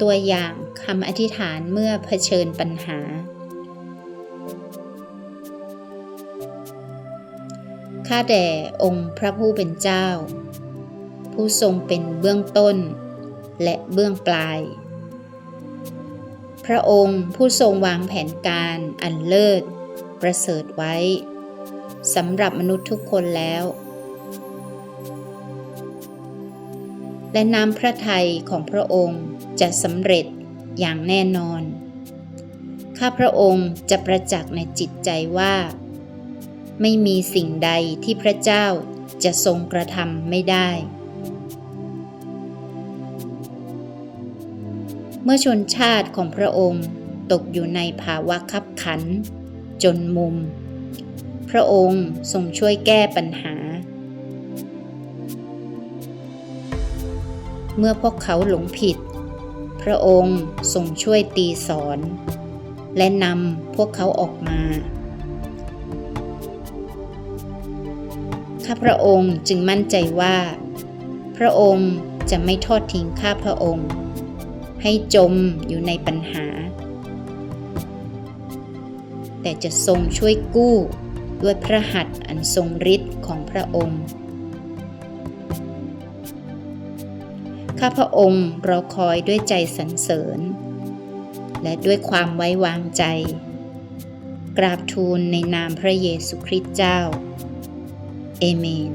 ตัวอย่างคำอธิษฐานเมื่อเผชิญปัญหา ข้าแด่องค์พระผู้เป็นเจ้า ผู้ทรงเป็นเบื้องต้น และเบื้องปลาย พระองค์ผู้ทรงวางแผนการอันเลิศ ประเสริฐไว้สำหรับมนุษย์ทุกคนแล้ว และน้ำพระทัยของพระองค์จะสำเร็จอย่างแน่นอน ข้าพระองค์จะประจักษ์ในจิตใจว่า ไม่มีสิ่งใดที่พระเจ้าจะทรงกระทำไม่ได้ เมื่อชนชาติของพระองค์ตกอยู่ในภาวะคับขัน จนมุม พระองค์ทรงช่วยแก้ปัญหา เมื่อพวกเขาหลงผิด พระองค์ทรงช่วยตีสอน และนำพวกเขาออกมา ข้าพระองค์จึงมั่นใจว่า พระองค์จะไม่ทอดทิ้งข้าพระองค์ ให้จมอยู่ในปัญหา แต่จะทรงช่วยกู้ด้วยพระหัตถ์อันทรงฤทธิ์ของพระองค์ ข้าพระองค์เราคอยด้วยใจสรรเสริญ และด้วยความไว้วางใจ กราบทูลในนามพระเยซูคริสต์เจ้า เอเมน